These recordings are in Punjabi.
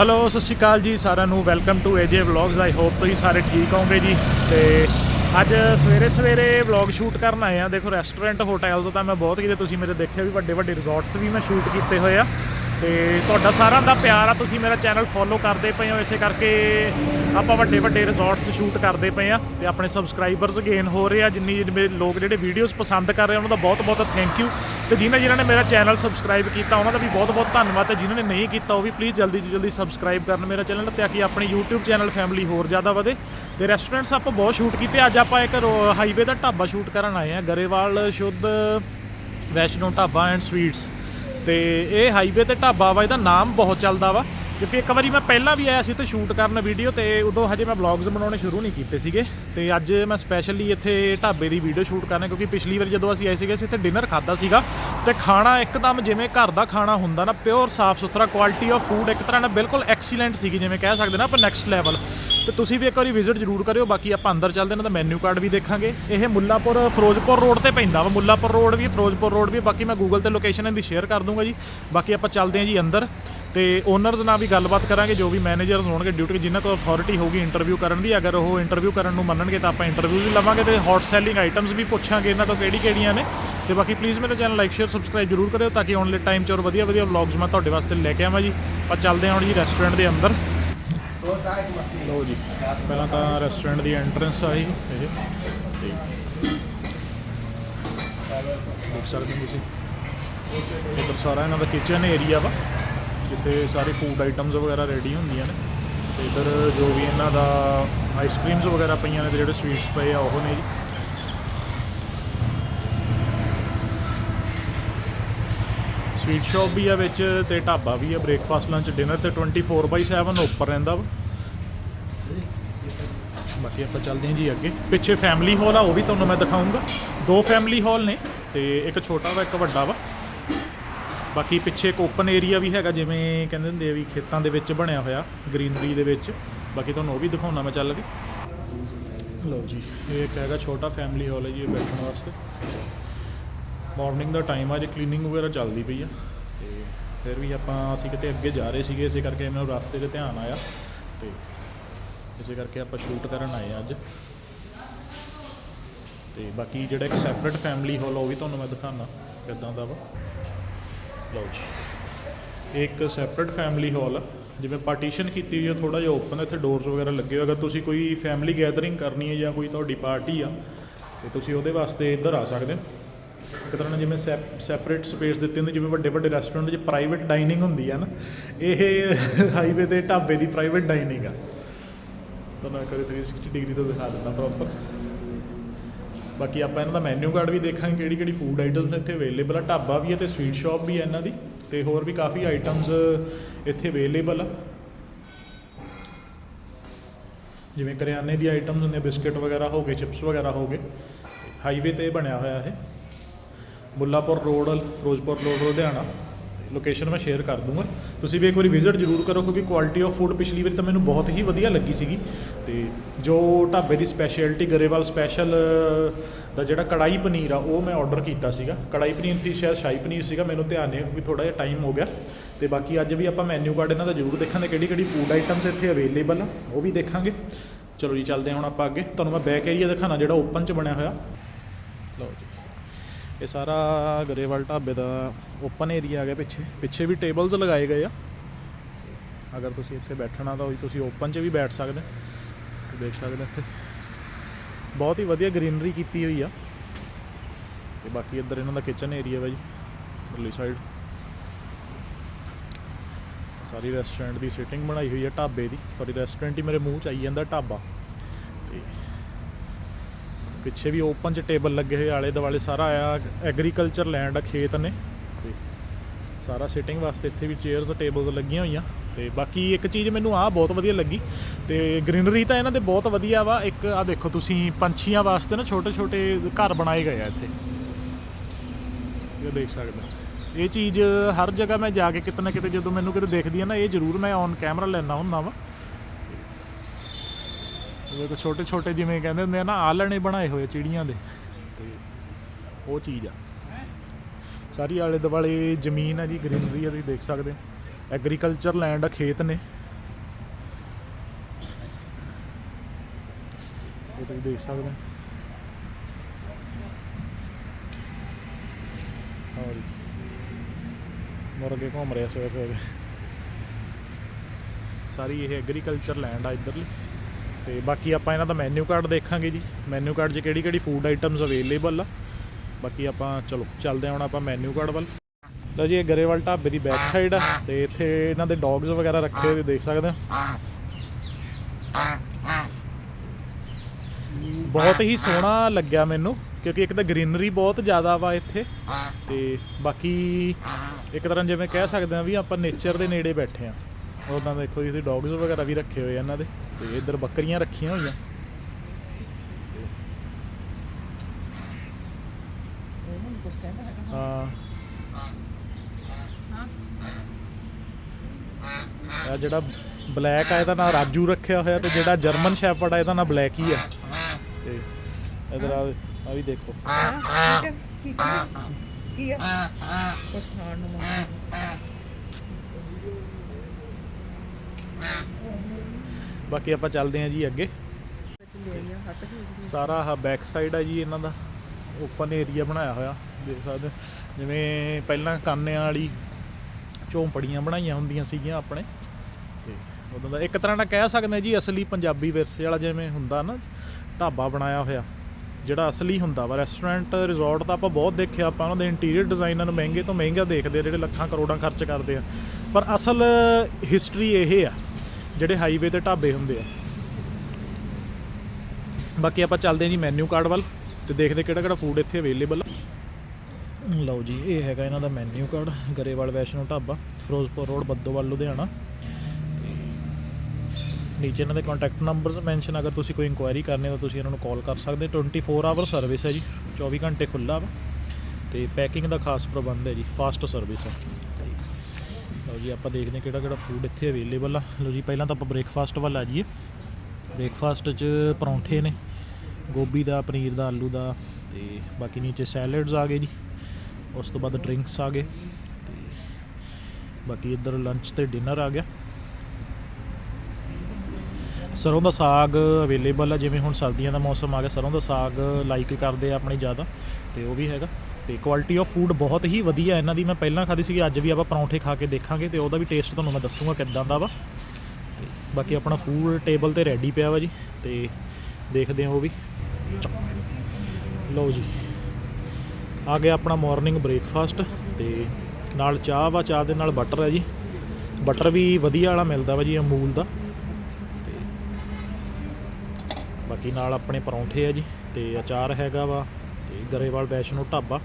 ਹੈਲੋ ਸਤਿ ਸ਼੍ਰੀ ਅਕਾਲ ਜੀ ਸਾਰਿਆਂ ਨੂੰ। Welcome to AJ vlogs I hope ਤੁਸੀਂ ਸਾਰੇ ਠੀਕ ਹੋਵੋਗੇ ਜੀ। ਤੇ ਅੱਜ ਸਵੇਰੇ ਸਵੇਰੇ ਵਲੌਗ ਸ਼ੂਟ ਕਰਨ ਆਏ ਆ। ਦੇਖੋ ਰੈਸਟੋਰੈਂਟ ਹੋਟਲਸ ਤਾਂ ਮੈਂ ਬਹੁਤ ਕਿਤੇ ਤੁਸੀਂ ਮੇਰੇ ਦੇਖਿਆ ਵੀ ਵੱਡੇ ਵੱਡੇ ਰਿਜ਼ੋਰਟਸ ਵੀ ਮੈਂ ਸ਼ੂਟ ਕੀਤੇ ਹੋਏ ਆ। ਤੇ ਤੁਹਾਡਾ ਸਾਰਿਆਂ ਦਾ ਪਿਆਰ ਆ। ਤੁਸੀਂ ਮੇਰਾ ਚੈਨਲ ਫੋਲੋ ਕਰਦੇ ਪਏ ਹੋ। ਇਸੇ ਕਰਕੇ ਆਪਾਂ ਵੱਡੇ ਵੱਡੇ ਰਿਜ਼ੋਰਟਸ ਸ਼ੂਟ ਕਰਦੇ ਪਏ ਆ। ਤੇ ਆਪਣੇ ਸਬਸਕ੍ਰਾਈਬਰਸ ਗੇਨ ਹੋ ਰਹੇ ਆ। ਜਿੰਨੀ ਮੇਰੇ ਲੋਕ ਜਿਹੜੇ ਵੀਡੀਓਜ਼ ਪਸੰਦ ਕਰ ਰਹੇ ਉਹਨਾਂ ਦਾ ਬਹੁਤ ਬਹੁਤ ਥੈਂਕ ਯੂ ਤੇ ਜਿਨ੍ਹਾਂ ਜਿਨ੍ਹਾਂ ਨੇ ਮੇਰਾ ਚੈਨਲ ਸਬਸਕ੍ਰਾਈਬ ਕੀਤਾ, ਉਹਨਾਂ ਦਾ ਵੀ ਬਹੁਤ ਬਹੁਤ ਧੰਨਵਾਦ ਤੇ ਜਿਨ੍ਹਾਂ ਨੇ ਨਹੀਂ ਕੀਤਾ, ਉਹ ਵੀ ਪਲੀਜ਼ ਜਲਦੀ ਤੋਂ ਜਲਦੀ ਸਬਸਕ੍ਰਾਈਬ ਕਰਨ ਮੇਰਾ ਚੈਨਲ ਤਾਂ ਕਿ ਆਪਣੀ YouTube ਚੈਨਲ ਫੈਮਿਲੀ ਹੋਰ ਜ਼ਿਆਦਾ ਵਧੇ। ਤੇ ਰੈਸਟੋਰੈਂਟਸ ਆਪਾਂ ਬਹੁਤ ਸ਼ੂਟ ਕੀਤੇ, ਅੱਜ ਆਪਾਂ ਇੱਕ ਹਾਈਵੇ ਦਾ ਢਾਬਾ ਸ਼ੂਟ ਕਰਨ ਆਏ ਆ ਗਰੇਵਾਲ ਸ਼ੁੱਧ ਵੈਸ਼ਨੋ ਢਾਬਾ ਐਂਡ ਸਵੀਟਸ ਤੇ ਇਹ ਹਾਈਵੇ ਤੇ ਢਾਬਾ ਵਾ, ਇਹਦਾ ਨਾਮ ਬਹੁਤ ਚੱਲਦਾ ਵਾ। ਕਿਉਂਕਿ ਇੱਕ ਵਾਰੀ ਮੈਂ ਪਹਿਲਾਂ ਵੀ ਆਇਆ ਸੀ ਤੇ ਸ਼ੂਟ ਕਰਨ ਵੀਡੀਓ ਤੇ ਉਦੋਂ ਹਜੇ ਮੈਂ ਵਲੌਗਸ ਬਣਾਉਣੇ ਸ਼ੁਰੂ ਨਹੀਂ ਕੀਤੇ ਸੀਗੇ ਤੇ ਅੱਜ ਮੈਂ ਸਪੈਸ਼ਲੀ ਇੱਥੇ ਢਾਬੇ ਦੀ ਵੀਡੀਓ ਸ਼ੂਟ ਕਰਨਾ, ਕਿਉਂਕਿ ਪਿਛਲੀ ਵਾਰ ਜਦੋਂ ਅਸੀਂ ਆਏ ਸੀਗੇ, ਅਸੀਂ ਇੱਥੇ ਡਿਨਰ ਖਾਦਾ ਸੀਗਾ ਤੇ ਖਾਣਾ ਇੱਕਦਮ ਜਿਵੇਂ ਘਰ ਦਾ ਖਾਣਾ ਹੁੰਦਾ ਨਾ ਪਿਓਰ ਸਾਫ਼ ਸੁਥਰਾ ਕੁਆਲਿਟੀ ਆਫ ਫੂਡ ਇੱਕ ਤਰ੍ਹਾਂ ਨਾਲ ਬਿਲਕੁਲ ਐਕਸੀਲੈਂਟ ਸੀਗੀ, ਜਿਵੇਂ ਕਹਿ ਸਕਦੇ ਨਾ ਆਪਾਂ ਨੈਕਸਟ ਲੈਵਲ ਤੇ ਤੁਸੀਂ ਵੀ ਇੱਕ ਵਾਰੀ ਵਿਜ਼ਿਟ ਜ਼ਰੂਰ ਕਰਿਓ, ਬਾਕੀ ਆਪਾਂ ਅੰਦਰ ਚੱਲਦੇ ਨਾ ਤਾਂ ਮੈਨੂ ਕਾਰਡ ਵੀ ਦੇਖਾਂਗੇ। ਇਹ ਮੁੱਲਾਪੁਰ, ਫਿਰੋਜ਼ਪੁਰ ਰੋਡ ਤੇ ਪੈਂਦਾ ਵਾ, ਮੁੱਲਾਪੁਰ ਰੋਡ ਵੀ, ਫਿਰੋਜ਼ਪੁਰ ਰੋਡ ਵੀ, ਬਾਕੀ ਮੈਂ ਗੂਗਲ ਤੇ ਲੋਕੇਸ਼ਨ ਇਹਦੀ ਸ਼ੇਅਰ ਕਰ ਦੂੰਗਾ ਜੀ। ਬਾਕੀ ਆਪਾਂ ਚੱਲਦੇ ਹਾਂ ਜੀ ਅੰਦਰ, ਤੇ ਓਨਰਸ ਨਾਲ ਵੀ ਗੱਲਬਾਤ ਕਰਾਂਗੇ, ਜੋ ਵੀ ਮੈਨੇਜਰਸ ਹੋਣਗੇ ਡਿਊਟੀ ਜਿਨ੍ਹਾਂ ਕੋਲ ਅਥਾਰਟੀ ਹੋਊਗੀ ਇੰਟਰਵਿਊ ਕਰਨ ਦੀ, ਅਗਰ ਉਹ ਇੰਟਰਵਿਊ ਕਰਨ ਨੂੰ ਮੰਨਣਗੇ ਤਾਂ ਆਪਾਂ ਇੰਟਰਵਿਊ ਵੀ ਲਵਾਂਗੇ ਤੇ ਹੌਟ ਸੈਲਿੰਗ ਆਈਟਮਸ ਵੀ ਪੁੱਛਾਂਗੇ ਇਹਨਾਂ ਤੋਂ ਕਿਹੜੀ ਕਿਹੜੀਆਂ ਨੇ। ਤੇ ਬਾਕੀ ਪਲੀਜ਼ ਮੇਰੇ ਚੈਨਲ ਲਾਈਕ ਸ਼ੇਅਰ ਸਬਸਕ੍ਰਾਈਬ ਜ਼ਰੂਰ ਕਰਿਓ ਤਾਂ ਕਿ ਆਉਣ ਵਾਲੇ ਟਾਈਮ 'ਚ ਹੋਰ ਵਧੀਆ ਵਧੀਆ ਵਲੌਗਸ ਮੈਂ ਤੁਹਾਡੇ ਵਾਸਤੇ ਲੈ ਕੇ ਆਵਾਂ ਜੀ। ਆਪਾਂ ਚੱਲਦੇ ਹਾਂ ਹੁਣ ਜੀ ਰੈਸਟੋਰੈਂਟ ਦੇ ਅੰਦਰ। ਲਓ ਜੀ, ਪਹਿਲਾਂ ਤਾਂ ਰੈਸਟੋਰੈਂਟ ਦੀ ਐਂਟਰੈਂਸ ਆਈ ਇਹ। ਤੇ ਦੇਖ ਸਕਦੇ ਹੋ ਤੁਸੀਂ। ਇੱਧਰ ਸਾਰਾ ਇਹਨਾਂ ਦਾ ਕਿਚਨ ਏਰੀਆ ਵਾ, ਜਿੱਥੇ ਸਾਰੇ ਫੂਡ ਆਈਟਮਸ ਵਗੈਰਾ ਰੈਡੀ ਹੁੰਦੀਆਂ ਨੇ। ਤੇ ਇੱਧਰ ਜੋ ਵੀ ਇਹਨਾਂ ਦਾ ਆਈਸਕ੍ਰੀਮਸ ਵਗੈਰਾ ਪਈਆਂ ਨੇ ਤੇ ਜਿਹੜੇ ਸਵੀਟਸ ਪਏ ਆ ਉਹ ਨੇ ਜੀ। ਸਵੀਟ ਸ਼ਾਪ ਵੀ ਆ ਵਿੱਚ ਤੇ ਢਾਬਾ ਵੀ ਆ। ਬ੍ਰੇਕਫਾਸਟ ਲੰਚ ਡਿਨਰ ਤੇ 24/7 ਉੱਪਰ ਰਹਿੰਦਾ ਵਾ। ਬਾਕੀ ਆਪਾਂ ਚੱਲਦੇ ਹਾਂ ਜੀ ਅੱਗੇ। ਪਿੱਛੇ ਫੈਮਿਲੀ ਹਾਲ ਆ, ਉਹ ਵੀ ਤੁਹਾਨੂੰ ਮੈਂ ਦਿਖਾਉਂਗਾ ਦੋ ਫੈਮਿਲੀ ਹਾਲ ਨੇ ਤੇ ਇੱਕ ਛੋਟਾ ਵਾ, ਇੱਕ ਵੱਡਾ ਵਾ। ਬਾਕੀ ਪਿੱਛੇ ਇੱਕ ਓਪਨ ਏਰੀਆ ਵੀ ਹੈਗਾ, ਜਿਵੇਂ ਕਹਿੰਦੇ ਹੁੰਦੇ ਆ ਵੀ ਖੇਤਾਂ ਦੇ ਵਿੱਚ ਬਣਿਆ ਹੋਇਆ ਗ੍ਰੀਨਰੀ ਦੇ ਵਿੱਚ। ਬਾਕੀ ਤੁਹਾਨੂੰ ਉਹ ਵੀ ਦਿਖਾਉਣਾ ਮੈਂ ਚੱਲ ਕੇ। ਲਓ ਜੀ, ਇਹ ਇੱਕ ਹੈਗਾ ਛੋਟਾ ਫੈਮਿਲੀ ਹਾਲ ਹੈ ਜੀ, ਇਹ ਬੈਠਣ ਵਾਸਤੇ। ਮਾਰਨਿੰਗ ਦਾ ਟਾਈਮ ਆ, ਜੇ ਕਲੀਨਿੰਗ ਵਗੈਰਾ ਚੱਲਦੀ ਪਈ ਆ। ਤੇ ਫਿਰ ਵੀ ਆਪਾਂ ਅਸੀਂ ਕਿਤੇ ਅੱਗੇ ਜਾ ਰਹੇ ਸੀਗੇ, ਇਸੇ ਕਰਕੇ ਮੈਨੂੰ ਰਸਤੇ 'ਤੇ ਧਿਆਨ ਆਇਆ। ਇਸੇ ਕਰਕੇ ਆਪਾਂ ਸ਼ੂਟ ਕਰਨ ਆਏ ਆ ਅੱਜ। ਤੇ ਬਾਕੀ ਜਿਹੜਾ ਇੱਕ ਸੈਪਰੇਟ ਫੈਮਿਲੀ ਹਾਲ ਉਹ ਵੀ ਤੁਹਾਨੂੰ ਮੈਂ ਦਿਖਾਣਾ ਕਿੱਦਾਂ ਦਾ ਵਾ। ਲਓ ਜੀ। ਇਹ ਇੱਕ ਸੈਪਰੇਟ ਫੈਮਿਲੀ ਹਾਲ ਆ। ਜਿਵੇਂ ਪਾਰਟੀਸ਼ਨ ਕੀਤੀ ਹੋਈ ਆ ਥੋੜਾ ਜਿਹਾ ਓਪਨ ਇੱਥੇ ਡੋਰਸ ਵਗੈਰਾ ਲੱਗੇ ਹੋਏ ਅਗਰ ਤੁਸੀਂ ਕੋਈ ਫੈਮਿਲੀ ਗੈਦਰਿੰਗ ਕਰਨੀ ਹੈ ਜਾਂ ਕੋਈ ਤੁਹਾਡੀ ਪਾਰਟੀ ਆ, ਤੇ ਤੁਸੀਂ ਉਹਦੇ ਵਾਸਤੇ ਇੱਧਰ ਆ ਸਕਦੇ ਹੋ। ਇੱਕ ਤਰ੍ਹਾਂ ਨਾਲ ਜਿਵੇਂ ਸੈਪਰੇਟ ਸਪੇਸ ਦਿੱਤੀ ਹੁੰਦੀ, ਜਿਵੇਂ ਵੱਡੇ ਵੱਡੇ ਰੈਸਟੋਰੈਂਟ 'ਚ ਪ੍ਰਾਈਵੇਟ ਡਾਈਨਿੰਗ ਹੁੰਦੀ ਆ ਨਾ, ਇਹ ਹਾਈਵੇ ਤੇ ਢਾਬੇ ਦੀ ਪ੍ਰਾਈਵੇਟ ਡਾਈਨਿੰਗ ਆ। ਤੁਹਾਨੂੰ ਇੱਕ ਵਾਰੀ 360 ਡਿਗਰੀ ਤੋਂ ਦਿਖਾ ਦਿੰਦਾ ਪ੍ਰੋਪਰ ਬਾਕੀ ਆਪਾਂ ਇਹਨਾਂ ਦਾ ਮੈਨੂ ਕਾਰਡ ਵੀ ਦੇਖਾਂਗੇ ਕਿਹੜੀ ਕਿਹੜੀ ਫੂਡ ਆਈਟਮਸ ਇੱਥੇ ਅਵੇਲੇਬਲ ਆ। ਢਾਬਾ ਵੀ ਹੈ ਤੇ ਸਵੀਟ ਸ਼ਾਪ ਵੀ ਹੈ ਇਹਨਾਂ ਦੀ ਤੇ ਹੋਰ ਵੀ ਕਾਫੀ ਆਈਟਮਸ ਇੱਥੇ ਅਵੇਲੇਬਲ ਆ। ਜਿਵੇਂ ਕਰਿਆਨੇ ਦੀ ਆਈਟਮਸ ਹੁੰਦੀਆਂ ਬਿਸਕਟ ਵਗੈਰਾ ਹੋ ਗਏ ਚਿਪਸ ਵਗੈਰਾ ਹੋ ਗਏ। ਹਾਈਵੇ ਤੇ ਬਣਿਆ ਹੋਇਆ ਇਹ। Mullanpur road Firozpur road Ludhiana. Location ਮੈਂ ਸ਼ੇਅਰ ਕਰ ਦੂੰਗਾ। ਤੁਸੀਂ ਵੀ ਇੱਕ ਵਾਰੀ ਵਿਜ਼ਿਟ ਜ਼ਰੂਰ ਕਰੋ, ਕਿਉਂਕਿ ਕੁਆਲਿਟੀ ਆਫ ਫੂਡ ਪਿਛਲੀ ਵਾਰ ਤਾਂ ਮੈਨੂੰ ਬਹੁਤ ਹੀ ਵਧੀਆ ਲੱਗੀ ਸੀਗੀ। ਤੇ ਜੋ ਢਾਬੇ ਦੀ ਸਪੈਸ਼ਲਿਟੀ ਗਰੇਵਾਲ ਸਪੈਸ਼ਲ ਦਾ ਜਿਹੜਾ ਕੜਾਈ ਪਨੀਰ ਆ, ਉਹ ਮੈਂ ਆਰਡਰ ਕੀਤਾ ਸੀਗਾ। ਕੜਾਈ ਪਨੀਰ ਦੀ ਸ਼ਾਇਦ ਸ਼ਾਹੀ ਪਨੀਰ ਸੀਗਾ, ਮੈਨੂੰ ਧਿਆਨ ਨਹੀਂ ਵੀ ਥੋੜਾ ਜਿਹਾ ਟਾਈਮ ਹੋ ਗਿਆ। ਤੇ ਬਾਕੀ ਅੱਜ ਵੀ ਆਪਾਂ ਮੈਨੂ ਕਾਰਡ ਇਹਨਾਂ ਦਾ ਜ਼ਰੂਰ ਦੇਖਾਂਗੇ ਕਿਹੜੀ ਕਿਹੜੀ ਫੂਡ ਆਈਟਮਸ ਇੱਥੇ ਅਵੇਲੇਬਲ ਆ, ਉਹ ਵੀ ਦੇਖਾਂਗੇ। ਚਲੋ ਜੀ, ਚੱਲਦੇ ਹਾਂ ਹੁਣ ਆਪਾਂ ਅੱਗੇ। ਤੁਹਾਨੂੰ ਮੈਂ ਬੈਕ ਏਰੀਆ ਦਿਖਾਣਾ ਜਿਹੜਾ ਓਪਨ 'ਚ ਬਣਿਆ ਹੋਇਆ। ਲਓ ਜੀ। ਇਹ ਸਾਰਾ ਗਰੇਵਾਲ ਢਾਬੇ ਦਾ ਓਪਨ ਏਰੀਆ ਹੈਗਾ ਪਿੱਛੇ। ਪਿੱਛੇ ਵੀ ਟੇਬਲਸ ਲਗਾਏ ਗਏ ਆ। ਅਗਰ ਤੁਸੀਂ ਇੱਥੇ ਬੈਠਣਾ ਤਾਂ ਵੀ ਤੁਸੀਂ ਓਪਨ 'ਚ ਵੀ ਬੈਠ ਸਕਦੇ। ਦੇਖ ਸਕਦੇ ਇੱਥੇ। ਬਹੁਤ ਹੀ ਵਧੀਆ ਗ੍ਰੀਨਰੀ ਕੀਤੀ ਹੋਈ ਆ। ਤੇ ਬਾਕੀ ਇੱਧਰ ਇਹਨਾਂ ਦਾ ਕਿਚਨ ਏਰੀਆ ਵਾ ਜੀ ਉੱਲੀ ਸਾਈਡ ਸਾਰੀ ਰੈਸਟੋਰੈਂਟ ਦੀ ਸਿਟਿੰਗ ਬਣਾਈ ਹੋਈ ਹੈ ਢਾਬੇ ਦੀ। ਸੌਰੀ ਰੈਸਟੋਰੈਂਟ ਹੀ ਮੇਰੇ ਮੂੰਹ ਚ ਆਈ ਜਾਂਦਾ ਢਾਬਾ। ਪਿੱਛੇ ਵੀ ਓਪਨ ਚ ਟੇਬਲ ਲੱਗੇ ਹੋਏ, ਆਲੇ ਦੁਆਲੇ ਸਾਰਾ ਆ ਐਗਰੀਕਲਚਰ ਲੈਂਡ ਆ, ਖੇਤ ਨੇ। ਤੇ ਸਾਰਾ ਸਿਟਿੰਗ ਵਾਸਤੇ ਇੱਥੇ ਵੀ ਚੇਅਰਸ ਟੇਬਲਸ ਲੱਗੀਆਂ ਹੋਈਆਂ। ਤੇ ਬਾਕੀ ਇੱਕ ਚੀਜ਼ ਮੈਨੂੰ ਆਹ ਬਹੁਤ ਵਧੀਆ ਲੱਗੀ। ਤੇ ਗ੍ਰੀਨਰੀ ਤਾਂ ਇਹਨਾਂ ਦੇ ਬਹੁਤ ਵਧੀਆ ਵਾ। ਇੱਕ ਆ ਦੇਖੋ ਤੁਸੀਂ, ਪੰਛੀਆਂ ਵਾਸਤੇ ਨਾ ਛੋਟੇ ਛੋਟੇ ਘਰ ਬਣਾਏ ਗਏ ਆ ਇੱਥੇ। ਇਹ ਦੇਖ ਸਕਦੇ ਹੋ। ਇਹ ਚੀਜ਼ ਹਰ ਜਗ੍ਹਾ ਮੈਂ ਜਾ ਕੇ ਕਿਤੇ ਨਾ ਕਿਤੇ ਜਦੋਂ ਮੈਨੂੰ ਕਿਤੇ ਦੇਖਦੀ ਆ ਨਾ, ਇਹ ਜ਼ਰੂਰ ਮੈਂ ਔਨ ਕੈਮਰਾ ਲੈਣਾ ਹੁੰਦਾ ਵਾ। ਦੇਖੋ ਛੋਟੇ ਛੋਟੇ ਜਿਵੇਂ ਕਹਿੰਦੇ ਹੁੰਦੇ ਆ ਨਾ ਆਲਣੇ ਬਣਾਏ ਹੋਏ ਚਿੜੀਆਂ ਦੇ। ਤੇ ਉਹ ਚੀਜ਼ ਆ। ਸਾਰੀ ਆਲੇ ਦੁਆਲੇ ਜ਼ਮੀਨ ਆ ਜੀ, ਗ੍ਰੀਨਰੀ ਆ, ਤੁਸੀਂ ਦੇਖ ਸਕਦੇ ਐਗਰੀਕਲਚਰ ਲੈਂਡ ਆ, ਖੇਤ ਨੇ। ਇਹ ਤੁਸੀਂ ਦੇਖ ਸਕਦੇ ਔਰ ਅੱਗੇ ਘੁੰਮ ਰਿਹਾ ਸਵੇਰੇ ਸਵੇਰੇ। ਸਾਰੀ ਇਹ ਐਗਰੀਕਲਚਰ ਲੈਂਡ ਆ ਇਧਰਲੀ। ਤੇ ਬਾਕੀ ਆਪਾਂ ਇਹਨਾਂ ਦਾ ਮੈਨੂ ਕਾਰਡ ਦੇਖਾਂਗੇ ਜੀ। ਮੈਨੂ ਕਾਰਡ 'ਚ ਕਿਹੜੀ ਕਿਹੜੀ ਫੂਡ ਆਈਟਮਸ ਅਵੇਲੇਬਲ ਆ। ਬਾਕੀ ਆਪਾਂ ਚਲੋ, ਚੱਲਦੇ ਹਾਂ ਹੁਣ ਆਪਾਂ ਮੈਨੂ ਕਾਰਡ ਵੱਲ। ਲਓ ਜੀ, ਇਹ ਗਰੇਵਾਲ ਢਾਬੇ ਦੀ ਬੈਕ ਸਾਈਡ ਆ ਤੇ ਇੱਥੇ ਇਹਨਾਂ ਦੇ ਡੌਗਸ ਵਗੈਰਾ ਰੱਖੇ ਹੋਏ ਦੇਖ ਸਕਦੇ ਹੋ। ਬਹੁਤ ਹੀ ਸੋਹਣਾ ਲੱਗਿਆ ਮੈਨੂੰ, ਕਿਉਂਕਿ ਇੱਕ ਤਾਂ ਗ੍ਰੀਨਰੀ ਬਹੁਤ ਜ਼ਿਆਦਾ ਵਾ ਇੱਥੇ। ਤੇ ਬਾਕੀ ਇੱਕ ਤਰ੍ਹਾਂ ਜਿਵੇਂ ਕਹਿ ਸਕਦੇ ਆ ਵੀ ਆਪਾਂ ਨੇਚਰ ਦੇ ਨੇੜੇ ਬੈਠੇ ਆ ਉਦਾਂ ਦੇਖੋ ਜੀ ਇੱਥੇ ਡੌਗਸ ਵਗੈਰਾ ਵੀ ਰੱਖੇ ਹੋਏ ਆ ਇਹਨਾਂ ਦੇ। ਤੇ ਇੱਧਰ ਬੱਕਰੀਆਂ ਰੱਖੀਆਂ ਹੋਈਆਂ। ਹਾਂ। ਆ ਜਿਹੜਾ ਬਲੈਕ ਆ ਇਹਦਾ ਨਾਮ ਰਾਜੂ ਰੱਖਿਆ ਹੋਇਆ ਤੇ ਜਿਹੜਾ ਜਰਮਨ ਸ਼ੈਫਰਡ ਆ ਇਹਦਾ ਨਾਮ ਬਲੈਕ ਹੀ ਆ। ਤੇ ਇਧਰ ਆ ਵੀ ਦੇਖੋ। ਕੀ ਕੀ ਕੀ ਆ? ਕੁਛ ਖਾਣ ਨੂੰ ਮੰਗਾਇਆ ਬਾਕੀ ਆਪਾਂ ਚੱਲਦੇ ਹਾਂ ਜੀ ਅੱਗੇ। ਲੈ ਆ ਸਾਰਾ ਆਹ ਬੈਕ ਸਾਈਡ ਆ ਜੀ ਇਹਨਾਂ ਦਾ। ਓਪਨ ਏਰੀਆ ਬਣਾਇਆ ਹੋਇਆ, ਦੇਖ ਸਕਦੇ ਜਿਵੇਂ ਪਹਿਲਾਂ ਕਾਨਿਆਂ ਵਾਲੀ ਝੋਂਪੜੀਆਂ ਬਣਾਈਆਂ ਹੁੰਦੀਆਂ ਸੀਗੀਆਂ ਆਪਣੇ। ਤੇ ਉਦੋਂ ਦਾ ਇੱਕ ਤਰ੍ਹਾਂ ਨਾਲ ਕਹਿ ਸਕਦੇ ਹਾਂ ਜੀ ਅਸਲੀ ਪੰਜਾਬੀ ਵਿਰਸੇ ਵਾਲਾ ਜਿਵੇਂ ਹੁੰਦਾ ਨਾ, ਢਾਬਾ ਬਣਾਇਆ ਹੋਇਆ। ਜਿਹੜਾ ਅਸਲੀ ਹੁੰਦਾ ਵਾ ਰੈਸਟੋਰੈਂਟ ਰਿਜ਼ੋਰਟ ਤਾਂ ਆਪਾਂ ਬਹੁਤ ਦੇਖਿਆ, ਆਪਾਂ ਉਹਨਾਂ ਦੇ ਇੰਟੀਰੀਅਰ ਡਿਜ਼ਾਈਨਰ ਮਹਿੰਗੇ ਤੋਂ ਮਹਿੰਗਾ ਦੇਖਦੇ ਆ, ਜਿਹੜੇ ਲੱਖਾਂ ਕਰੋੜਾਂ ਖਰਚ ਕਰਦੇ ਆ। ਪਰ ਅਸਲ ਹਿਸਟਰੀ ਇਹ ਆ ਜਿਹੜੇ ਹਾਈਵੇ ਤੇ ਢਾਬੇ ਹੁੰਦੇ ਆ। ਬਾਕੀ ਆਪਾਂ ਚੱਲਦੇ ਹਾਂ ਜੀ ਮੈਨੂ ਕਾਰਡ ਵੱਲ ਤੇ ਦੇਖਦੇ ਕਿਹੜਾ ਕਿਹੜਾ ਫੂਡ ਇੱਥੇ ਅਵੇਲੇਬਲ ਲਓ ਜੀ, ਇਹ ਹੈਗਾ ਇਹਨਾਂ ਦਾ menu card Grewal Vaishno Dhaba, Firozpur road Baddowal, Ludhiana. ਤੇ ਨੀਚੇ ਇਹਨਾਂ ਦੇ ਕੰਟੈਕਟ ਨੰਬਰਸ ਮੈਂਸ਼ਨ ਅਗਰ ਤੁਸੀਂ ਕੋਈ ਇਨਕੁਆਇਰੀ ਕਰਨੀ ਤਾਂ ਤੁਸੀਂ ਇਹਨਾਂ ਨੂੰ ਕਾਲ ਕਰ ਸਕਦੇ ਹੋ। 24 ਆਵਰ ਸਰਵਿਸ ਹੈ ਜੀ 24 ਘੰਟੇ ਖੁੱਲ੍ਹਾ ਵਾ। ਤੇ ਪੈਕਿੰਗ ਦਾ ਖਾਸ ਪ੍ਰਬੰਧ ਹੈ ਜੀ ਫਾਸਟ ਸਰਵਿਸ ਹੈ। ਲਓ ਜੀ, ਆਪਾਂ ਦੇਖਦੇ ਹਾਂ ਕਿਹੜਾ ਕਿਹੜਾ ਫੂਡ ਇੱਥੇ ਅਵੇਲੇਬਲ ਆ। ਲਓ ਜੀ, ਪਹਿਲਾਂ ਤਾਂ ਆਪਾਂ ਬ੍ਰੇਕਫਾਸਟ ਵੱਲ ਆ ਜਾਈਏ। ਬ੍ਰੇਕਫਾਸਟ 'ਚ ਪਰੌਂਠੇ ਨੇ, ਗੋਭੀ ਦਾ, ਪਨੀਰ ਦਾ, ਆਲੂ ਦਾ ਤੇ ਬਾਕੀ ਨੀਚੇ ਸੈਲਡਸ ਆ ਗਏ ਜੀ। ਉਸ ਤੋਂ ਬਾਅਦ ਡਰਿੰਕਸ ਆ ਗਏ ਤੇ ਬਾਕੀ ਇੱਧਰ ਲੰਚ ਤੇ ਡਿਨਰ ਆ ਗਿਆ। ਸਰੋਂ ਦਾ ਸਾਗ ਅਵੇਲੇਬਲ ਆ, ਜਿਵੇਂ ਹੁਣ ਸਰਦੀਆਂ ਦਾ ਮੌਸਮ ਆ ਗਿਆ, ਸਰੋਂ ਦਾ ਸਾਗ ਲਾਈਕ ਕਰਦੇ ਆ ਆਪਣੇ ਜ਼ਿਆਦਾ ਤੇ ਉਹ ਵੀ ਹੈਗਾ। ਤੇ ਕੁਆਲਿਟੀ ਆਫ ਫੂਡ ਬਹੁਤ ਹੀ ਵਧੀਆ ਇਹਨਾਂ ਦੀ। ਮੈਂ ਪਹਿਲਾਂ ਖਾਧੀ ਸੀਗੀ, ਅੱਜ ਵੀ ਆਪਾਂ ਪਰੌਂਠੇ ਖਾ ਕੇ ਦੇਖਾਂਗੇ ਤੇ ਉਹਦਾ ਵੀ ਟੇਸਟ ਤੁਹਾਨੂੰ ਮੈਂ ਦੱਸੂਗਾ ਕਿੱਦਾਂ ਦਾ ਵਾ। ਤੇ ਬਾਕੀ ਆਪਣਾ ਫੂਡ ਟੇਬਲ ਤੇ ਰੈਡੀ ਪਿਆ ਵਾ ਜੀ, ਤੇ ਦੇਖਦੇ ਹਾਂ ਉਹ ਵੀ। ਲਓ ਜੀ। ਆ ਗਿਆ ਆਪਣਾ ਮਾਰਨਿੰਗ ਬ੍ਰੇਕਫਾਸਟ ਤੇ ਨਾਲ ਚਾਹ ਵਾ, ਚਾਹ ਦੇ ਨਾਲ ਬਟਰ ਹੈ ਜੀ। ਬਟਰ ਵੀ ਵਧੀਆ ਵਾਲਾ ਮਿਲਦਾ ਵਾ ਜੀ ਅਮੂਲ ਦਾ। ਤੇ ਬਾਕੀ ਨਾਲ ਆਪਣੇ ਪਰੌਂਠੇ ਆ ਜੀ, ਤੇ ਅਚਾਰ ਹੈਗਾ ਵਾ, ਤੇ ਗਰੇਵਾਲ ਵੈਸ਼ਨੋ ਢਾਬਾ।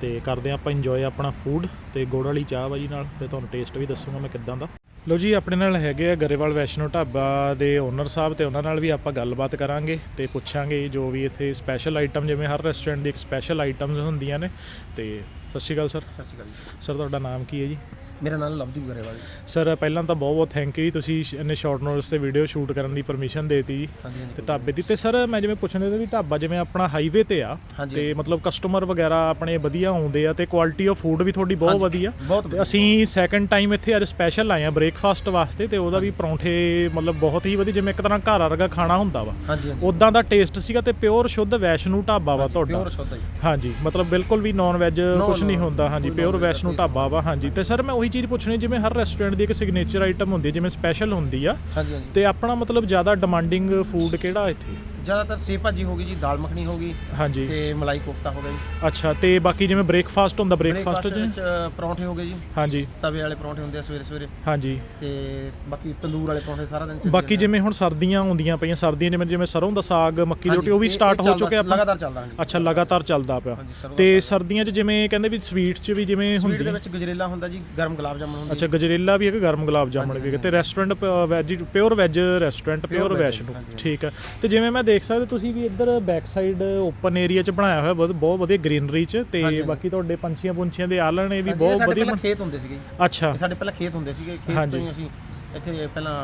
ਤੇ ਕਰਦੇ ਹਾਂ ਆਪਾਂ ਇੰਜੋਏ ਆਪਣਾ ਫੂਡ ਤੇ ਗੁੜ ਵਾਲੀ ਚਾਹ ਵਾ ਜੀ ਨਾਲ ਤੇ ਤੁਹਾਨੂੰ ਟੇਸਟ ਵੀ ਦੱਸੂਗਾ ਮੈਂ ਕਿੱਦਾਂ ਦਾ। ਲੋ ਜੀ, ਆਪਣੇ ਨਾਲ ਹੈਗੇ ਆ ਗਰੇਵਾਲ ਵੈਸ਼ਨੋ ਢਾਬਾ ਦੇ ਓਨਰ ਸਾਹਿਬ ਤੇ ਉਹਨਾਂ ਨਾਲ ਵੀ ਆਪਾਂ ਗੱਲਬਾਤ ਕਰਾਂਗੇ ਤੇ ਪੁੱਛਾਂਗੇ ਜੋ ਵੀ ਇੱਥੇ ਸਪੈਸ਼ਲ ਆਈਟਮ ਜਿਵੇਂ ਹਰ ਰੈਸਟੋਰੈਂਟ ਦੀ ਇੱਕ ਸਪੈਸ਼ਲ ਆਈਟਮਸ ਹੁੰਦੀਆਂ ਨੇ ਤੇ ਸਤਿ ਸ਼੍ਰੀ ਅਕਾਲ ਸਰ। ਸਤਿ ਸ਼੍ਰੀ ਅਕਾਲ ਜੀ। ਸਰ ਤੁਹਾਡਾ ਨਾਮ ਕੀ ਹੈ ਜੀ? ਮੇਰਾ ਨਾਮ ਲਵਜੀਤ ਗਰੇਵਾਲ ਜੀ ਸਰ ਪਹਿਲਾਂ ਤਾਂ ਬਹੁਤ ਬਹੁਤ ਥੈਂਕ ਯੂ ਜੀ ਤੁਸੀਂ ਇੰਨੇ ਸ਼ਾਰਟ ਨੋਟਿਸ ਤੇ ਵੀਡੀਓ ਸ਼ੂਟ ਕਰਨ ਦੀ ਪਰਮਿਸ਼ਨ ਦੇਤੀ ਜੀ ਹਾਂਜੀ ਤੇ ਢਾਬੇ ਦੀ। ਤੇ ਸਰ ਮੈਂ ਜਿਵੇਂ ਪੁੱਛਣ ਦੇ ਵੀ ਢਾਬਾ ਜਿਵੇਂ ਆਪਣਾ ਹਾਈਵੇ ਤੇ ਆ। ਤੇ ਮਤਲਬ ਕਸਟਮਰ ਵਗੈਰਾ ਆਪਣੇ ਵਧੀਆ ਆਉਂਦੇ ਆ ਤੇ ਕੁਆਲਿਟੀ ਆਫ ਫੂਡ ਵੀ ਤੁਹਾਡੀ ਬਹੁਤ ਵਧੀਆ। ਤੇ ਅਸੀਂ ਸੈਕੰਡ ਟਾਈਮ ਇੱਥੇ ਅੱਜ ਸਪੈਸ਼ਲ ਆਏ ਆ ਬ੍ਰੇਕਫਾਸਟ ਵਾਸਤੇ ਤੇ ਉਹਦਾ ਵੀ ਪਰੌਂਠੇ ਮਤਲਬ ਬਹੁਤ ਹੀ ਵਧੀਆ ਜਿਵੇਂ ਇੱਕ ਤਰ੍ਹਾਂ ਘਰ ਵਰਗਾ ਖਾਣਾ ਹੁੰਦਾ ਵਾ। ਉਦਾਂ ਦਾ ਟੇਸਟ ਸੀਗਾ ਤੇ ਪਿਓਰ ਸ਼ੁੱਧ ਵੈਸ਼ਨੂ ਢਾਬਾ ਵਾ ਤੁਹਾਡਾ। ਪਿਓਰ ਸ਼ੁੱਧ ਹਾਂਜੀ ਮਤਲਬ ਬਿਲਕੁਲ ਵੀ ਨਾਨ ਵੈਜ ਕੁਝ no, ਨਹੀਂ ਹੁੰਦਾ ਹਾਂਜੀ ਪਿਓਰ ਵੈਸ਼ਨੂ ਢਾਬਾ ਵਾ ਹਾਂਜੀ। ਤੇ ਸਰ ਮੈਂ ਉਹੀ ਚੀਜ਼ ਪੁੱਛਣੀ ਜਿਵੇਂ ਹਰ ਰੈਸਟੋਰੈਂਟ ਦੀ ਇੱਕ ਸਿਗਨੇਚਰ ਆਈਟਮ ਹੁੰਦੀ ਜਿਵੇਂ ਸਪੈਸ਼ਲ ਹੁੰਦੀ ਆ। ਤੇ ਆਪਣਾ ਮਤਲਬ ਜ਼ਿਆਦਾ ਡਿਮਾਂਡਿੰਗ ਫੂਡ ਕਿਹੜਾ ਇੱਥੇ? ਜ਼ਿਆਦਾਤਰ ਸੇਵ ਭਾਜੀ ਹੋ ਗਈ ਜੀ ਦਾਲ ਮੱਖਣੀ ਹੋ ਗਈ ਹਾਂਜੀ। ਤੇ ਮਲਾਈ ਕੋਫਤਾ ਹੋ ਗਿਆ ਜੀ। ਅੱਛਾ ਤੇ ਬਾਕੀ ਜਿਵੇਂ ਬ੍ਰੇਕਫਾਸਟ ਹੁੰਦਾ ਬ੍ਰੇਕਫਾਸਟ 'ਚ ਵਿੱਚ ਅ, ਪਰੌਂਠੇ ਹੋ ਗਏ ਜੀ। ਹਾਂਜੀ। ਤਵੇ ਵਾਲੇ ਪਰੌਂਠੇ ਹੁੰਦੇ ਆ ਸਵੇਰੇ ਸਵੇਰੇ। ਹਾਂਜੀ। ਤੇ ਬਾਕੀ ਤੰਦੂਰ ਵਾਲੇ ਪਰੌਂਠੇ ਸਾਰਾ ਦਿਨ ਚੱਲਦੇ ਬਾਕੀ ਰਹਿੰਦੇ ਆ। ਜਿਵੇਂ ਹੁਣ ਸਰਦੀਆਂ ਹੁੰਦੀਆਂ ਪਈਆਂ ਸਰਦੀਆਂ ਜਿਵੇਂ ਜਿਵੇਂ ਸਰੋਂ ਦਾ ਸਾਗ ਮੱਕੀ ਦੀ ਰੋਟੀ ਉਹ ਵੀ ਇਹ- ਸਟਾਰਟ ਇਹ ਹੋ ਚੱਲਦਾ- ਚੁੱਕੇ ਆਪਾਂ। ਲਗਾਤਾਰ ਚੱਲਦਾ ਹਾਂਜੀ। ਅੱਛਾ ਲਗਾਤਾਰ ਚੱਲਦਾ ਪਿਆ। ਹਾਂਜੀ, ਸਰੋਂ ਦਾ ਤੇ। ਸਰਦੀਆਂ 'ਚ ਜਿਵੇਂ ਕਹਿੰਦੇ ਵੀ ਸਵੀਟਸ 'ਚ ਵੀ ਜਿਵੇਂ ਸਵੀਟ ਹੁੰਦੀ। ਦੇ ਵਿੱਚ ਗਜਰੇਲਾ ਹੁੰਦਾ ਜੀ ਗਰਮ ਗੁਲਾਬ ਜਾਮਣ ਹੁੰਦੇ। ਅੱਛਾ ਗਜਰੇਲਾ ਵੀ ਹੈ ਕਿ ਗਰਮ ਗੁਲਾਬ ਜਾਮਣ ਵੀ ਤੇ restaurant veg pure veg restaurant pure ਹਾਂਜੀ, ਹਾਂਜੀ। ਠੀਕ ਹੈ। ਤੇ ਜਿਵੇਂ ਮੈਂ ਦੇਖ ਸਕਦਾ ਤੁਸੀਂ ਵੀ ਇੱਧਰ ਬੈਕ ਸਾਈਡ ਓਪਨ ਏਰੀਆ 'ਚ ਬਣਾਇਆ ਹੋਇਆ ਬਹੁਤ ਬਹੁਤ ਵਧੀਆ ਗ੍ਰੀਨਰੀ 'ਚ ਤੇ। ਬਾਕੀ ਤੁਹਾਡੇ ਪੰਛੀਆਂ ਪੁੰਛੀਆਂ ਦੇ ਆਲਣ ਇਹ ਵੀ ਬਹੁਤ ਵਧੀਆ ਖੇਤ ਹੁੰਦੇ ਸੀਗੇ ਅੱਛਾ ਸਾਡੇ ਪਹਿਲਾਂ ਖੇਤ ਹੁੰਦੇ ਸੀਗੇ ਖੇਤ। ਤੋਂ ਹੀ ਅਸੀਂ ਇੱਥੇ ਪਹਿਲਾਂ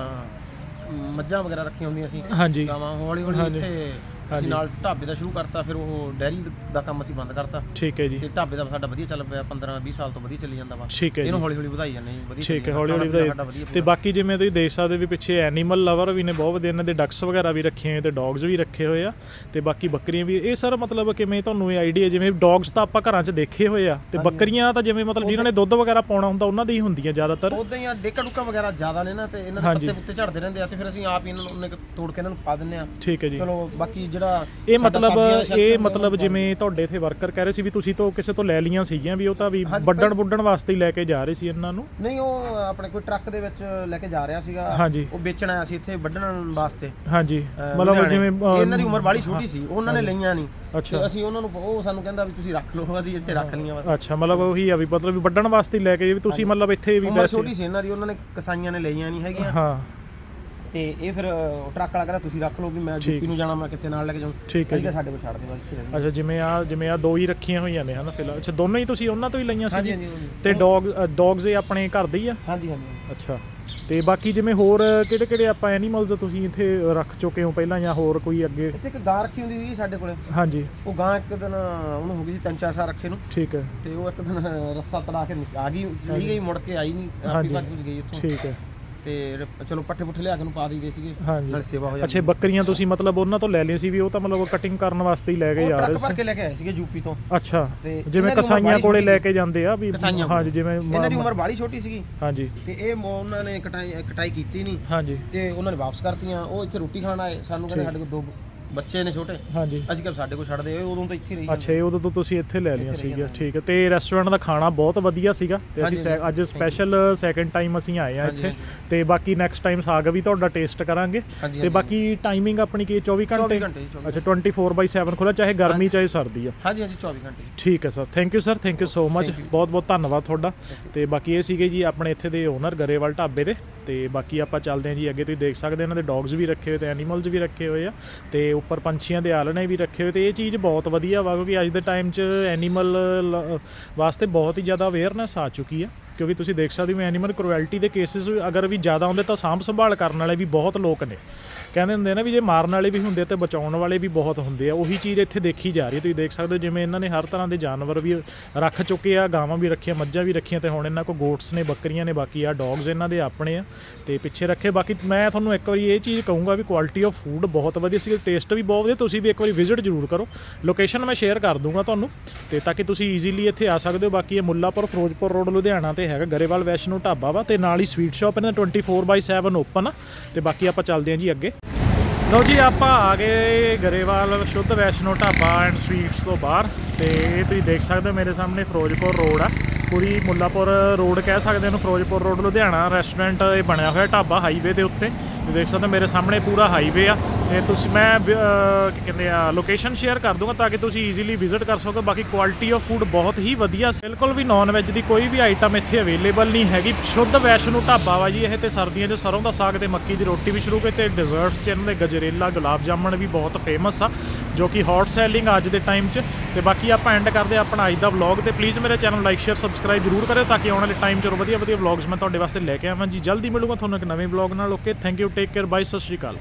ਮੱਝਾਂ ਵਗੈਰਾ ਰੱਖੀਆਂ ਹੁੰਦੀਆਂ ਸੀ ਹਾਂਜੀ ਗਾਵਾਂ ਹੌਲੀ ਹੌਲੀ। ਇੱਥੇ ਅਸੀਂ ਨਾਲ ਢਾਬੇ ਦਾ ਸ਼ੁਰੂ ਕਰਤਾ ਫਿਰ ਉਹ ਡੈਰੀ ਦਾ ਕੰਮ ਅਸੀਂ ਬੰਦ ਕਰਤਾ। ਠੀਕ ਹੈ ਜੀ। ਤੇ ਢਾਬੇ ਦਾ ਸਾਡਾ ਵਧੀਆ ਚੱਲ ਪਿਆ 15 20 ਸਾਲ ਤੋਂ ਵਧੀਆ ਚੱਲੀ ਜਾਂਦਾ ਵਾ। ਠੀਕ ਹੈ ਇਹਨੂੰ ਹੌਲੀ ਹੌਲੀ ਵਧਾਈ ਜਾਂਦੇ ਵਧੀਆ ਠੀਕ ਹੈ ਹੌਲੀ ਹੌਲੀ ਵਧਾਈ। ਤੇ ਬਾਕੀ ਜਿਵੇਂ ਤੁਸੀਂ ਦੇਖ ਸਕਦੇ ਵੀ ਪਿੱਛੇ ਐਨੀਮਲ ਲਵਰ ਵੀ ਨੇ ਬਹੁਤ ਵਧੀਆ ਇਹਨਾਂ ਦੇ ਡਕਸ ਵਗੈਰਾ ਵੀ ਰੱਖੇ ਹੋਏ ਤੇ ਡੌਗਸ ਵੀ ਰੱਖੇ ਹੋਏ ਆ। ਤੇ ਬਾਕੀ ਬੱਕਰੀਆਂ ਵੀ ਇਹ ਸਰ ਮਤਲਬ ਕਿਵੇਂ ਤੁਹਾਨੂੰ ਇਹ ਆਈਡੀਆ ਜਿਵੇਂ ਡੌਗਸ ਤਾਂ ਆਪਾਂ ਘਰਾਂ 'ਚ ਦੇਖੇ ਹੋਏ ਆ ਤੇ ਬੱਕਰੀਆਂ ਤਾਂ ਜਿਵੇਂ ਮਤਲਬ ਜਿਨ੍ਹਾਂ ਨੇ ਦੁੱਧ ਵਗੈਰਾ ਪਾਉਣਾ ਹੁੰਦਾ ਉਹਨਾਂ ਦੀ ਹੀ ਹੁੰਦੀਆਂ ਜ਼ਿਆਦਾਤਰ। ਉਦਾਂ ਹੀ ਆ ਡੇਕਾ ਡੁੱਕਾ ਵਗੈਰਾ ਜ਼ਿਆਦਾ ਨੇ ਨਾ ਤੇ ਇਹਨਾਂ ਦੇ। ਪੱਤੇ ਪੁੱਤੇ ਝੜਦੇ ਰਹਿੰਦੇ ਆ ਤੇ ਫਿਰ ਅਸੀਂ ਆਪ ਹੀ ਇਹਨਾਂ ਨੂੰ ਤੋੜ ਕੇ ਇਹਨਾਂ ਨੂੰ ਪਾ ਦਿੰਨੇ ਆ। ਠੀਕ ਹੈ ਜੀ। ਚਲੋ ਬਾਕੀ ਜਿਹੜਾ ਇਹ ਸਾਡਾ ਮਤਲਬ ਦਾ ਇਹ ਮਤਲਬ ਜਿਵੇਂ ਤੁਹਾਡੇ ਇੱਥੇ ਵਰਕਰ ਕਹਿ ਰਹੇ ਸੀ ਵੀ ਤੁਸੀਂ ਤੋਂ ਕਿਸੇ ਤੋਂ ਲੈ ਲੀਆਂ ਸੀਗੀਆਂ ਵੀ ਉਹ ਤਾਂ ਵੀ ਹਾਂਜੀ, ਵੱਡਣ ਬੁੱਢਣ ਵਾਸਤੇ ਹੀ ਲੈ ਕੇ ਜਾ ਰਹੇ ਸੀ ਇਹਨਾਂ ਨੂੰ। ਨਹੀਂ ਉਹ ਆਪਣੇ ਕੋਈ ਟਰੱਕ ਦੇ ਵਿੱਚ ਲੈ ਕੇ ਜਾ ਰਿਹਾ ਸੀਗਾ। ਹਾਂਜੀ। ਉਹ ਵੇਚਣ ਆਇਆ ਸੀ ਇੱਥੇ ਵੱਢਣ ਵਾਸਤੇ। ਹਾਂਜੀ ਅਹ, ਮਤਲਬ ਲੁਧਿਆਣੇ। ਜਿਵੇਂ ਅਹ, ਇਹਨਾਂ ਦੀ ਉਮਰ ਬਾਲੀ ਛੋਟੀ ਸੀ ਉਹਨਾਂ ਨੇ ਲਈਆਂ ਨਹੀਂ। ਅੱਛਾ। ਅਸੀਂ ਉਹਨਾਂ ਨੂੰ ਉਹ ਸਾਨੂੰ ਕਹਿੰਦਾ ਵੀ ਤੁਸੀਂ ਰੱਖ ਲਓ ਅਸੀਂ ਇੱਥੇ ਰੱਖ ਲਈਆਂ ਬਸ। ਅੱਛਾ ਮਤਲਬ ਉਹੀ ਆ ਵੀ ਮਤਲਬ ਵੀ ਵੱਡਣ ਵਾਸਤੇ ਹੀ ਲੈ ਕੇ ਵੀ ਤੁਸੀਂ ਮਤਲਬ ਇੱਥੇ ਵੀ ਉਮਰ ਵੈਸੇ ਛੋਟੀ ਸੀ ਇਹਨਾਂ ਦੀ ਉਹਨਾਂ ਨੇ ਕਸਾਈਆਂ ਨੇ ਲਈਆਂ ਨਹੀਂ ਹੈਗੀਆਂ। ਹਾਂ। ਤੇ ਇਹ ਫਿਰ ਅਹ, ਟਰੱਕ ਵਾਲਾ ਕਹਿੰਦਾ ਤੁਸੀਂ ਰੱਖ ਲਓ ਵੀ ਮੈਂ ਜੀਪੀ ਨੂੰ ਜਾਣਾ ਮੈਂ ਕਿੱਥੇ ਨਾਲ ਲੈ ਕੇ ਜਾਊਂ। ਠੀਕ ਹੈ ਕਿਹਾ ਸਾਡੇ ਕੋਲ ਛੱਡ ਦੇ ਬਸ ਇੱਥੇ। ਅੱਛਾ ਜਿਵੇਂ ਆ ਜਿਵੇਂ ਆ ਦੋ ਹੀ ਰੱਖੀਆਂ ਹੋਈਆਂ ਨੇ ਹਨਾ ਫਿਲਹਾਲ। ਅੱਛਾ ਦੋਨੋਂ ਹੀ ਤੁਸੀਂ ਉਹਨਾਂ ਤੋਂ ਹੀ ਲਈਆਂ ਹਾਂਜੀ ਸੀ ਹਾਂਜੀ ਹਾਂਜੀ। ਤੇ ਡੌਗ ਡੌਗਸ ਇਹ ਆਪਣੇ ਘਰ ਦੇ ਹੀ ਆ? ਹਾਂਜੀ ਹਾਂਜੀ ਅੱਛਾ। ਤੇ ਬਾਕੀ ਜਿਵੇਂ ਹੋਰ ਕਿਹੜੇ ਕਿਹੜੇ ਆਪਾਂ ਐਨੀਮਲਸ ਤੁਸੀਂ ਇੱਥੇ ਰੱਖ ਚੁੱਕੇ ਹੋ ਪਹਿਲਾਂ ਜਾਂ ਹੋਰ ਕੋਈ ਅੱਗੇ? ਇੱਥੇ ਇੱਕ ਗਾਂ ਰੱਖੀ ਹੁੰਦੀ ਸੀ ਸਾਡੇ ਕੋਲੇ। ਹਾਂਜੀ। ਉਹ ਗਾਂ ਇੱਕ ਦਿਨ ਉਹਨੂੰ ਹੋ ਗਈ ਸੀ ਤਿੰਨ ਚਾਰ ਸਾਲ ਰੱਖੇ ਨੂੰ। ਠੀਕ ਹੈ। ਤੇ ਉਹ ਇੱਕ ਦਿਨ ਰੱਸਾ ਤੜਾ ਕੇ ਨਿਕ- ਆ ਗਈ ਚਲੀ ਗਈ ਮੁੜ ਕੇ ਆਈ ਨਹੀਂ। ਹਾਂਜੀ। ਆਪੀ ਭੱਜ ਭੁੱਜ ਗਈ ਉੱਥੋਂ। ਠੀਕ ਹੈ। ਤੇ ਰ- ਚਲੋ ਪੱਠੇ ਪੁੱਠੇ ਲਿਆ ਕੇ ਨੂੰ ਪਾ ਦਈਦੇ ਸੀਗੇ। ਹਾਂਜੀ। ਨਾਲ ਸੇਵਾ ਹੋ ਜਾਂਦੀ ਅੱਛਾ ਬੱਕਰੀਆਂ ਤੁਸੀਂ ਮਤਲਬ ਉਹਨਾਂ ਤੋਂ ਲੈ ਲਈਆਂ ਸੀ ਵੀ ਉਹ ਤਾਂ ਮਤਲਬ ਕਟਿੰਗ ਕਰਨ ਵਾਸਤੇ ਹੀ ਲੈ ਕੇ ਉਹ ਜਾ ਰਹੇ ਟਰੱਕ ਭਰ ਸੀ ਕੇ ਲੈ ਕੇ ਆਏ ਸੀਗੇ ਯੂਪੀ ਤੋਂ। ਅੱਛਾ ਤੇ ਜਿਵੇਂ ਇਹਨਾਂ ਦੀ ਉਮਰ ਕਸਾਈਆਂ ਬਾਹਲੀ ਕੋਲੇ ਛੋਟੀ ਲੈ ਕੇ ਜਾਂਦੇ ਆ ਵੀ ਕਸਾਈਆਂ ਹਾਂਜੀ ਜਿਵੇਂ ਮ- ਇਹਨਾਂ ਦੀ ਉਮਰ ਬਾਲੀ ਛੋਟੀ ਸੀਗੀ। ਹਾਂਜੀ। ਤੇ ਇਹ ਮੋ- ਉਹਨਾਂ ਨੇ ਕਟਾਈ ਕਟਾਈ ਕੀਤੀ ਨਹੀਂ ਹਾਂਜੀ। ਤੇ ਉਹਨਾਂ ਨੇ ਵਾਪਸ ਕਰਤੀਆਂ। ਉਹ ਇੱਥੇ ਰੋਟੀ ਖਾਣ ਆਏ। ਸਾਨੂੰ ਕਹਿੰਦੇ ਸਾਡੇ ਕੋਲ ਦੋ ਬੱਚੇ ਨੇ ਛੋਟੇ। ਹਾਂਜੀ। ਅਸੀਂ ਕਿਹਾ ਸਾਡੇ ਕੋਲ ਛੱਡ ਦੇ ਉਦੋਂ ਤਾਂ ਇੱਥੇ ਹੀ ਰਹੀ ਅੱਛਾ ਇਹ ਉਦੋਂ ਤੋਂ ਤੁਸੀਂ ਇੱਥੇ ਲੈ ਲਈਆਂ ਸੀਗੀਆਂ ਠੀਕ ਹੈ। ਤੇ ਰੈਸਟੋਰੈਂਟ ਦਾ ਖਾਣਾ ਬਹੁਤ ਵਧੀਆ ਸੀਗਾ ਤੇ ਅਸੀਂ ਸੈ- ਅੱਜ ਸਪੈਸ਼ਲ ਸੈਕੰਡ ਟਾਈਮ ਅਸੀਂ ਆਏ ਆ ਇੱਥੇ। ਤੇ ਬਾਕੀ ਨੈਕਸਟ ਟਾਈਮ ਸਾਗ ਵੀ ਤੁਹਾਡਾ ਟੇਸਟ ਕਰਾਂਗੇ। ਹਾਂਜੀ, ਤੇ ਬਾਕੀ ਟਾਈਮਿੰਗ ਆਪਣੀ ਕੀ ਹੈ? 24 ਘੰਟੇ? 24 ਘੰਟੇ ਜੀ, 24 ਅੱਛਾ 24/7 ਖੁੱਲਾ ਚਾਹੇ ਗਰਮੀ ਚਾਹੇ ਸਰਦੀ ਆ। ਹਾਂਜੀ ਹਾਂਜੀ 24 ਘੰਟੇ ਠੀਕ ਹੈ sir. Thank you sir thank you so much ਬਹੁਤ ਬਹੁਤ ਧੰਨਵਾਦ ਤੁਹਾਡਾ। ਤੇ ਬਾਕੀ ਇਹ ਸੀਗੇ ਜੀ ਆਪਣੇ ਇੱਥੇ ਦੇ ਓਨਰ ਗਰੇਵਾਲ ਢਾਬੇ ਦੇ। ਤੇ ਬਾਕੀ ਆਪਾਂ ਚੱਲਦੇ ਹਾਂ ਜੀ ਅੱਗੇ ਤੁਸੀਂ ਦੇਖ ਸਕਦੇ ਇਹਨਾਂ ਦੇ ਡੌਗਸ ਵੀ ਰੱਖੇ ਹੋਏ ਤੇ ਐਨੀਮਲਸ ਵੀ ਰੱਖੇ ਹੋਏ ਆ ਤੇ ਉੱਪਰ ਪੰਛੀਆਂ ਦੇ ਆਲਣੇ ਵੀ ਰੱਖੇ ਹੋਏ ਤੇ ਇਹ ਚੀਜ਼ ਬਹੁਤ ਵਧੀਆ ਵਾ ਕਿਉਂਕਿ ਅੱਜ ਦੇ ਟਾਈਮ 'ਚ ਐਨੀਮਲ ਵਾਸਤੇ ਬਹੁਤ ਹੀ ਜ਼ਿਆਦਾ ਅਵੇਅਰਨੈਸ ਆ ਚੁੱਕੀ ਆ। ਕਿਉਂਕਿ ਤੁਸੀਂ ਦੇਖ ਸਕਦੇ ਹੋ ਐਨੀਮਲ ਕ੍ਰੂਐਲਟੀ ਦੇ ਕੇਸਿਸ ਅਗਰ ਵੀ ਜ਼ਿਆਦਾ ਹੁੰਦੇ ਤਾਂ ਸਾਂਭ ਸੰਭਾਲ ਕਰਨ ਵਾਲੇ ਵੀ ਬਹੁਤ ਲੋਕ ਨੇ। ਕਹਿੰਦੇ ਹੁੰਦੇ ਨਾ ਵੀ ਜੇ ਮਾਰਨ ਵਾਲੇ ਵੀ ਹੁੰਦੇ ਤੇ ਬਚਾਉਣ ਵਾਲੇ ਵੀ ਬਹੁਤ ਹੁੰਦੇ ਆ। ਉਹੀ ਚੀਜ਼ ਇੱਥੇ ਦੇਖੀ ਜਾ ਰਹੀ ਹੈ। ਤੁਸੀਂ ਦੇਖ ਸਕਦੇ ਹੋ ਜਿਵੇਂ ਇਹਨਾਂ ਨੇ ਹਰ ਤਰ੍ਹਾਂ ਦੇ ਜਾਨਵਰ ਵੀ ਰੱਖ ਚੁੱਕੇ ਆ, ਗਾਵਾਂ ਵੀ ਰੱਖੀਆਂ, ਮੱਝਾਂ ਵੀ ਰੱਖੀਆਂ ਤੇ ਹੁਣ ਇਹਨਾਂ ਕੋਲ ਗੋਟਸ ਨੇ, ਬੱਕਰੀਆਂ ਨੇ, ਬਾਕੀ ਆ ਡੌਗਸ ਇਹਨਾਂ ਦੇ ਆਪਣੇ ਆ ਤੇ ਪਿੱਛੇ ਰੱਖੇ। ਬਾਕੀ ਮੈਂ ਤੁਹਾਨੂੰ ਇੱਕ ਵਾਰੀ ਇਹ ਚੀਜ਼ ਕਹੂੰਗਾ ਵੀ ਕੁਆਲਿਟੀ ਆਫ ਫੂਡ ਬਹੁਤ ਵਧੀਆ ਸੀ ਟੇਸਟ ਵੀ ਬਹੁਤ ਵਧੀਆ। ਤੁਸੀਂ ਵੀ ਇੱਕ ਵਾਰੀ ਵਿਜ਼ਿਟ ਜ਼ਰੂਰ ਕਰੋ। ਲੋਕੇਸ਼ਨ ਮੈਂ ਸ਼ੇਅਰ ਕਰ ਦੂੰਗਾ ਤੁਹਾਨੂੰ ਤੇ ਤਾਂ ਕਿ ਤੁਸੀਂ ਈਜ਼ੀਲੀ ਇੱਥੇ ਆ ਸਕਦੇ ਹੋ। ਬਾਕੀ ਇਹ ਮੁੱਲਾਪੁਰ, ਫਿਰੋਜ਼ਪੁਰ ਰੋਡ ਲੁਧਿਆਣਾ ਤੇ ਹੈਗਾ ਗਰੇਵਾਲ ਵੈਸ਼ਨੂ ਢਾਬਾ ਵਾ ਤੇ ਨਾਲ ਹੀ ਸਵੀਟ ਸ਼ਾਪ ਇਹਨਾਂ ਦਾ 24/7 ਓਪਨ ਆ ਤੇ ਬਾਕੀ ਆਪਾਂ ਚੱਲਦੇ ਹਾਂ ਜੀ ਅੱਗੇ। ਲਓ ਜੀ, ਆਪਾਂ ਆ ਗਏ ਗਰੇਵਾਲ ਸ਼ੁੱਧ ਵੈਸ਼ਨੋ ਢਾਬਾ ਐਂਡ ਸਵੀਟਸ ਤੋਂ ਬਾਹਰ ਤੇ ਇਹ ਤੁਸੀਂ ਦੇਖ ਸਕਦੇ ਹੋ ਮੇਰੇ ਸਾਹਮਣੇ ਫਿਰੋਜ਼ਪੁਰ ਰੋਡ ਆ। ਪੂਰੀ ਮੁੱਲਾਪੁਰ ਰੋਡ ਕਹਿ ਸਕਦੇ ਇਹਨੂੰ, ਫਿਰੋਜ਼ਪੁਰ ਰੋਡ, ਲੁਧਿਆਣਾ ਰੈਸਟੋਰੈਂਟ ਇਹ ਬਣਿਆ ਹੋਇਆ ਢਾਬਾ ਹਾਈਵੇ ਦੇ ਉੱਤੇ। ਤੁਸੀਂ ਦੇਖ ਸਕਦੇ ਹੋ ਮੇਰੇ ਸਾਹਮਣੇ ਪੂਰਾ ਹਾਈਵੇ ਆ। ਤੇ ਤੁਸੀਂ ਮੈਂ ਕੀ ਕਹਿੰਦੇ ਆ ਲੋਕੇਸ਼ਨ ਸ਼ੇਅਰ ਕਰ ਦੂੰਗਾ ਤਾਂ ਕਿ ਤੁਸੀਂ ਈਜ਼ੀਲੀ ਵਿਜ਼ਿਟ ਕਰ ਸਕੋ। ਬਾਕੀ ਕੁਆਲਿਟੀ ਆਫ ਫੂਡ ਬਹੁਤ ਹੀ ਵਧੀਆ। ਬਿਲਕੁਲ ਵੀ ਨਾਨ ਵੈਜ ਦੀ ਕੋਈ ਵੀ ਆਈਟਮ ਇੱਥੇ ਅਵੇਲੇਬਲ ਨਹੀਂ ਹੈਗੀ। ਸ਼ੁੱਧ ਵੈਸ਼ਨੂ ਢਾਬਾ ਵਾ ਜੀ, ਇਹ ਤੇ ਸਰਦੀਆਂ 'ਚ ਸਰੋਂ ਦਾ ਸਾਗ ਤੇ ਮੱਕੀ ਦੀ ਰੋਟੀ ਵੀ ਸ਼ੁਰੂ ਕੀਤੇ। ਡਿਜ਼ਰਟਸ 'ਚ ਇਹਨਾਂ ਦੇ ਗਜਰੇਲਾ, ਗੁਲਾਬ ਜਾਮਣ ਵੀ ਬਹੁਤ ਫੇਮਸ ਆ, ਜੋ ਕਿ ਹੌਟ ਸੈਲਿੰਗ ਅੱਜ ਦੇ ਟਾਈਮ 'ਚ। ਤੇ ਬਾਕੀ ਆਪਾਂ ਐਂਡ ਕਰਦੇ ਆਪਣਾ ਅੱਜ ਦਾ ਵਲੌਗ ਤੇ। ਪਲੀਜ਼ ਮੇਰੇ ਚੈਨਲ ਲਾਈਕ ਸ਼ੇਅਰ ਸਬਸਕ੍ਰਾਈਬ ਜ਼ਰੂਰ ਕਰਿਓ ਤਾਂ ਕਿ ਆਉਣ ਵਾਲੇ ਟਾਈਮ 'ਚ ਹੋਰ ਵਧੀਆ ਵਧੀਆ ਵਲੌਗਸ ਮੈਂ ਤੁਹਾਡੇ ਵਾਸਤੇ ਲੈ ਕੇ ਆਵਾਂ ਜੀ। ਜਲਦੀ ਮਿਲੂਗਾ ਤੁਹਾਨੂੰ ਇੱਕ ਨਵੇਂ ਵਲੌਗ ਨਾਲ। Okay thank you take care bye Sat Shri Akal.